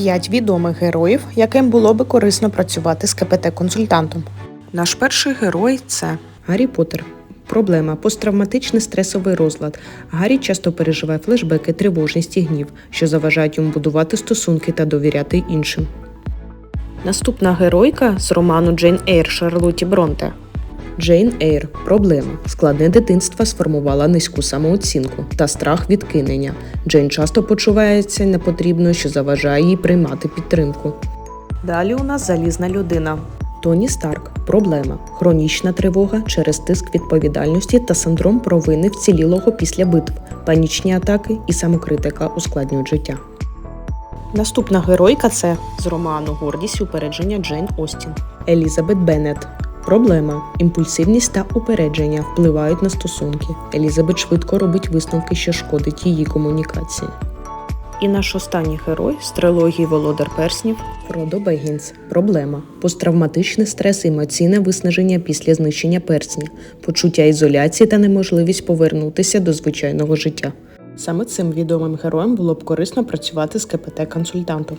П'ять відомих героїв, яким було би корисно працювати з КПТ-консультантом. Наш перший герой це Гаррі Поттер. Проблема посттравматичний стресовий розлад. Гаррі часто переживає флешбеки, тривожність і гнів, що заважають йому будувати стосунки та довіряти іншим. Наступна геройка з роману Джейн Ейр Шарлоті Бронте. Джейн Ейр. Проблема. Складне дитинство сформувала низьку самооцінку та страх відкинення. Джейн часто почувається непотрібною, що заважає їй приймати підтримку. далі. У нас залізна людина. Тоні Старк проблема хронічна тривога через тиск відповідальності та синдром провини вцілілого після битв, панічні атаки і самокритика ускладнюють життя. Наступна геройка це з роману Гордість і упередження Джейн Остін. Елізабет Беннет проблема імпульсивність та упередження впливають на стосунки. Елізабет швидко робить висновки, що шкодить її комунікації. І наш останній герой з трилогії Володар Перснів. Фродо Бегінс проблема посттравматичний стрес емоційне виснаження після знищення персня, почуття ізоляції та неможливість повернутися до звичайного життя. Саме цим відомим героям було б корисно працювати з КПТ-консультантом.